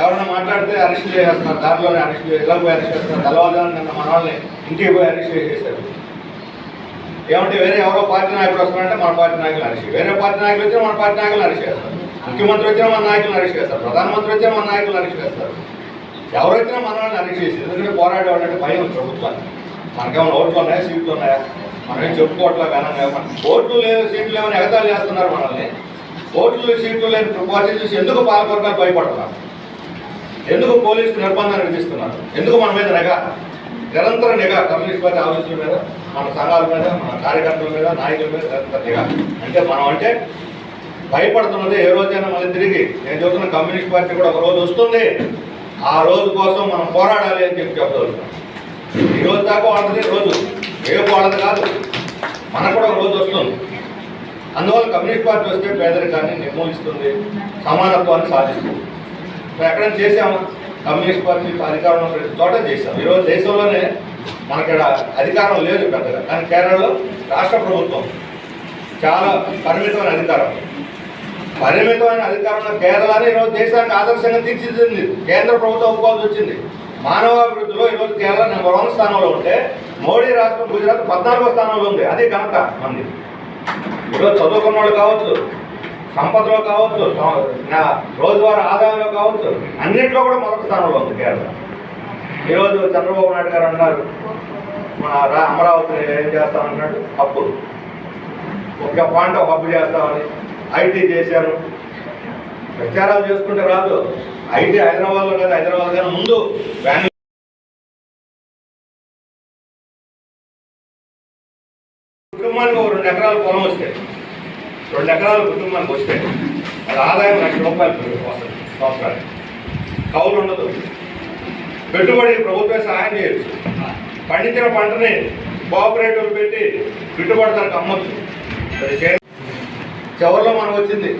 ఎవరైనా మాట్లాడితే అరెస్ట్ చేసేస్తున్నారు దారిలోనే అరెస్ట్ ఇలా పోయి అరెస్ట్ చేస్తున్నారు తెల్లవారుజామున నిన్న మన వాళ్ళని ఇంటికి పోయి అరెస్ట్ చేసేసారు ఏమంటే వేరే ఎవరో పార్టీ నాయకులు వస్తున్నారంటే మన పార్టీ నాయకులు అరెస్ట్ వేరే పార్టీ నాయకులు వచ్చినా మన పార్టీ నాయకులు అరెస్ట్ చేస్తారు. ముఖ్యమంత్రి వచ్చినా మన నాయకులను అరెస్ట్ చేస్తారు. ప్రధానమంత్రి వచ్చినా మన నాయకులను అరెస్ట్ చేస్తారు. ఎవరైతే మన వాళ్ళని అరెస్ట్ చేసి ఎందుకంటే పోరాడేవాడంటే భయం ప్రభుత్వాన్ని మనకేమైనా ఓట్లు ఉన్నాయా? సీట్లు ఉన్నాయా? మనం ఏం చెప్పుకోవట్లే కానీ ఓట్లు లేవు సీట్లు లేవని ఎగతాలు చేస్తున్నారు మనల్ని. ఓట్లు సీట్లు లేని పార్టీ చూసి ఎందుకు పాలకొరకాలు భయపడుతున్నారు? ఎందుకు పోలీసు నిర్బంధాన్ని విధిస్తున్నారు ఎందుకు మన మీద నిఘా నిరంతర నిఘా కమ్యూనిస్ట్ పార్టీ ఆఫీసుల మీద మన సంఘాల మీద మన కార్యకర్తల మీద నాయకుల మీద నిరంతర నిఘా అంటే మనం అంటే భయపడుతున్నది ఏ రోజైనా మళ్ళీ తిరిగి. నేను చెబుతున్న కమ్యూనిస్ట్ పార్టీ కూడా ఒక రోజు వస్తుంది. ఆ రోజు కోసం మనం పోరాడాలి అని చెప్పి చెప్పగలుగుతాం ఈ రోజు దాకా వాళ్ళది రోజు. రేపు వాళ్ళది కాదు. మనకు కూడా ఒక రోజు వస్తుంది. అందువల్ల కమ్యూనిస్ట్ పార్టీ వస్తే పేదరికాన్ని నిర్మూలిస్తుంది సమానత్వాన్ని సాధిస్తుంది. మనం చేసాము కమ్యూనిస్ట్ పార్టీ అధికారంలో ప్రతి చోట చేసాం ఈరోజు దేశంలోనే మనకి అధికారం లేదు పెద్దగా. కానీ కేరళలో రాష్ట్ర ప్రభుత్వం చాలా పరిమితమైన అధికారం. పరిమితమైన అధికారంలో కేరళని ఈరోజు దేశానికి ఆదర్శంగా తీర్చిదిద్దింది. కేంద్ర ప్రభుత్వం ఒప్పుకోవాల్సి వచ్చింది. మానవాభివృద్ధిలో ఈరోజు కేరళ నెంబర్ వన్ స్థానంలో ఉంటే మోడీ రాష్ట్రం గుజరాత్ పద్నాలుగో స్థానంలో ఉంది. అదే కనుక మంది ఈరోజు చదువుకున్న వాళ్ళు కావచ్చు సంపదలో కావచ్చు నా రోజువారీ ఆదాయంలో కావచ్చు అన్నింటిలో కూడా మొదటి స్థానంలో ఉంది కేరళ. ఈరోజు చంద్రబాబు నాయుడు గారు అన్నారు మన రా అమరావతిని ఏం చేస్తామన్నాడు? అప్పుడు ఒక పాయింట్ ఒక అప్పు చేస్తామని ఐటీ చేశారు. ప్రచారాలు చేసుకుంటే రాదు. ఐటీ హైదరాబాద్లో కదా హైదరాబాద్ కానీ ముందు బెంగళూరు కుటుంబానికి ఒక రెండు ఎకరాల పొలం వస్తాయి రెండు ఎకరాల కుటుంబానికి వస్తే అది ఆదాయం లక్ష రూపాయలు వస్తుంది సంవత్సరానికి. కౌలు ఉండదు. పెట్టుబడి ప్రభుత్వం సహాయం చేయొచ్చు. పండించిన పంటని కోఆపరేటివ్ పెట్టి గిట్టుబాటు ధరకు అమ్మొచ్చు. చివరిలో మనం వచ్చింది.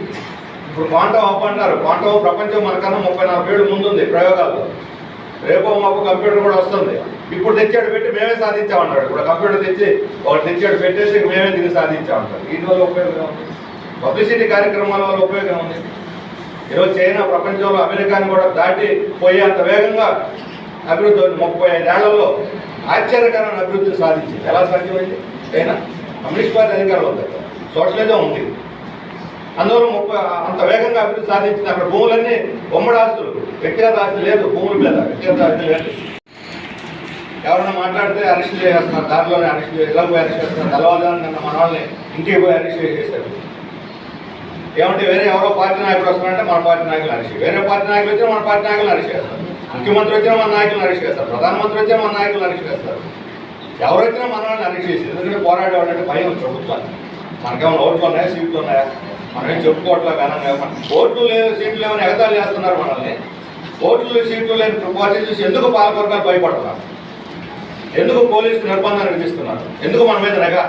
ఇప్పుడు క్వాంటం అప్ అంటారు క్వాంటం ప్రపంచం మనకన్నా ముప్పై నలభై ఏళ్ళు ముందుంది ప్రయోగాల్లో. రేపో మాకు కంప్యూటర్ కూడా వస్తుంది. ఇప్పుడు తెచ్చాడు పెట్టి మేమే సాధించామన్నాడు ఇప్పుడు కంప్యూటర్ తెచ్చి ఒకటి తెచ్చాడు పెట్టేసి మేమే తిరిగి సాధించామంటారు దీనివల్ల ఉపయోగం పబ్లిసిటీ కార్యక్రమాల వల్ల ఉపయోగం ఉంది. ఈరోజు చైనా ప్రపంచంలో అమెరికాని కూడా దాటి పోయేంత వేగంగా అభివృద్ధి ముప్పై ఐదేళ్ళలో ఆశ్చర్యకరమైన అభివృద్ధి సాధించింది. ఎలా సాధ్యమైంది? చైనా కమ్యూనిస్ట్ పార్టీ అధికారంలో ఉంది. సోషలిజం ఉంది. అందువల్ల ముప్పై అంత వేగంగా అభివృద్ధి సాధించింది. అక్కడ భూములన్నీ ఉమ్మడి ఆస్తులు. వ్యక్తిగత ఆస్తి లేదు. భూముల మీద వ్యక్తిగత ఆస్తి లేదు. ఎవరైనా మాట్లాడితే అరెస్ట్ చేసేస్తున్నారు. దారిలోనే అరెస్ట్ చేసి ఇలా పోయి అరెస్ట్ చేస్తున్నారు. తెల్లవారుజామున మన వాళ్ళని ఇంటికి పోయి అరెస్ట్ చేసేసారు ఏమంటే వేరే ఎవరో పార్టీ నాయకుడు వస్తున్నారంటే మన పార్టీ నాయకులు అరెస్ట్ వేరే పార్టీ నాయకులు వచ్చినా మన పార్టీ నాయకులు అరెస్ట్ చేస్తారు ముఖ్యమంత్రి వచ్చినా మన నాయకులను అరెస్ట్ చేస్తారు ప్రధానమంత్రి వచ్చినా మన నాయకులను అరెస్ట్ చేస్తారు ఎవరు వచ్చినా మన వాళ్ళని అరెస్ట్ ఎందుకంటే పోరాడేవాళ్ళంటే భయం ప్రభుత్వాన్ని మనకేమైనా ఓట్లు ఉన్నాయా? సీట్లు ఉన్నాయా? మనం ఏం చెప్పుకోవట్లే కారణంగా మన ఓట్లు లేవు సీట్లు లేవని ఎగతాలు చేస్తున్నారు మనల్ని. ఓట్లు సీట్లు లేని పార్టీ చూసి ఎందుకు పాలకవర్గాలు భయపడుతున్నారు? ఎందుకు పోలీసు నిర్బంధాన్ని విధిస్తున్నారు ఎందుకు మన మీద నిఘా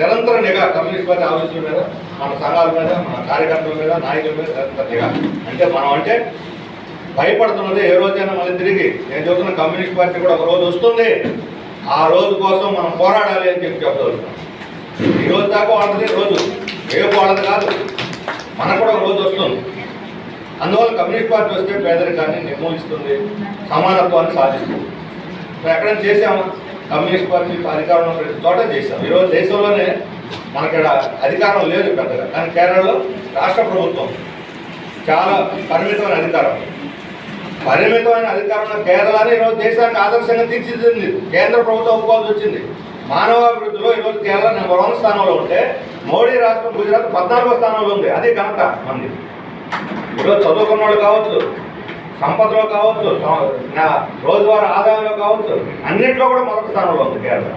నిరంతర నిఘా కమ్యూనిస్ట్ పార్టీ ఆఫీసుల మీద మన సంఘాల మీద మన కార్యకర్తల మీద నాయకుల మీద నిరంతర నిఘా. అంటే మనం అంటే భయపడుతున్నది ఏ రోజైనా మళ్ళీ తిరిగి. నేను చెబుతున్న కమ్యూనిస్ట్ పార్టీ కూడా ఒక రోజు వస్తుంది. ఆ రోజు కోసం మనం పోరాడాలి అని చెప్పి చెప్పగలుగుతాం ఈ రోజు దాకా వాళ్ళది రోజు. రేపు వాళ్ళది కాదు. మనకు కూడా ఒక రోజు వస్తుంది. అందువల్ల కమ్యూనిస్ట్ పార్టీ వస్తే పేదరికాన్ని నిర్మూలిస్తుంది సమానత్వాన్ని సాధిస్తుంది. ఎక్కడైనా చేసామా కమ్యూనిస్ట్ పార్టీ అధికారంలో ప్రతి చోట చేశాం ఈరోజు దేశంలోనే మనకి అధికారం లేదు పెద్దగా. కానీ కేరళలో రాష్ట్ర ప్రభుత్వం చాలా పరిమితమైన అధికారం. పరిమితమైన అధికారంలో కేరళని ఈరోజు దేశానికి ఆదర్శంగా తీర్చిదిద్దింది. కేంద్ర ప్రభుత్వం ఒప్పుకోవాల్సి వచ్చింది. మానవాభివృద్ధిలో ఈరోజు కేరళ నెంబర్ వన్ స్థానంలో ఉంటే మోడీ రాష్ట్రం గుజరాత్ పద్నాలుగో స్థానంలో ఉంది. అదే ఘనత మంది ఈరోజు చదువుకున్న వాళ్ళు కావచ్చు సంపదలో కావచ్చు సం- నా రోజువారీ ఆదాయంలో కావచ్చు అన్నింటిలో కూడా మొదటి స్థానంలో ఉంది కేరళ.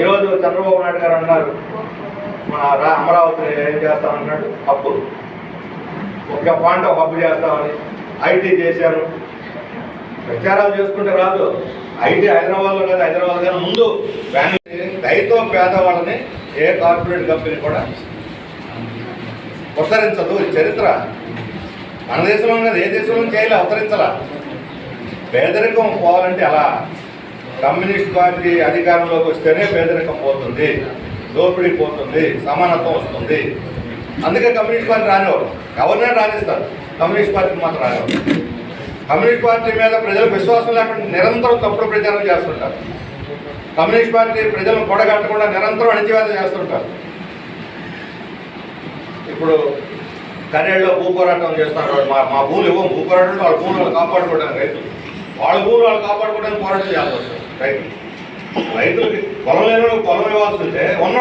ఈరోజు చంద్రబాబు నాయుడు గారు అన్నారు మన రా అమరావతిని ఏం చేస్తామన్నాడు అప్పుడు ఒక పాయింట్ ఒక హబ్బు చేస్తామని ఐటీ చేశారు. ప్రచారాలు చేసుకుంటే రాదు. ఐటీ హైదరాబాద్లో కాదు హైదరాబాద్ కానీ ముందు దయతో పేదవాళ్ళని ఏ కార్పొరేట్ కంపెనీ కూడా ఉత్తరించదు చరిత్ర మన దేశంలో ఉన్నది ఏ దేశంలో చేయాలి అవతరించాల. పేదరికం పోవాలంటే అలా కమ్యూనిస్ట్ పార్టీ అధికారంలోకి వస్తేనే పేదరికం పోతుంది దోపిడీ పోతుంది సమానత్వం వస్తుంది. అందుకే కమ్యూనిస్ట్ పార్టీ రానివారు ఎవరినైనా రాణిస్తారు. కమ్యూనిస్ట్ పార్టీకి మాత్రం రానివారు కమ్యూనిస్ట్ పార్టీ మీద ప్రజలకు విశ్వాసం లేకుండా నిరంతరం తప్పుడు ప్రచారం చేస్తుంటారు. కమ్యూనిస్ట్ పార్టీ ప్రజలను కూడగట్టకుండా నిరంతరం అణిచివేత చేస్తుంటారు. ఇప్పుడు కర్రేళ్ళలో భూ పోరాటం చేస్తున్నారు మా మా భూములు ఇవ్వం. భూ పోరాటం వాళ్ళ భూములు వాళ్ళు కాపాడుకోవడానికి రైతులు వాళ్ళ భూములు వాళ్ళు కాపాడుకోవడానికి పోరాటం చేయాల్సి వస్తుంది. రైతులు రైతులకి పొలం లేని పొలం ఇవ్వాల్సి ఉంటే ఉన్న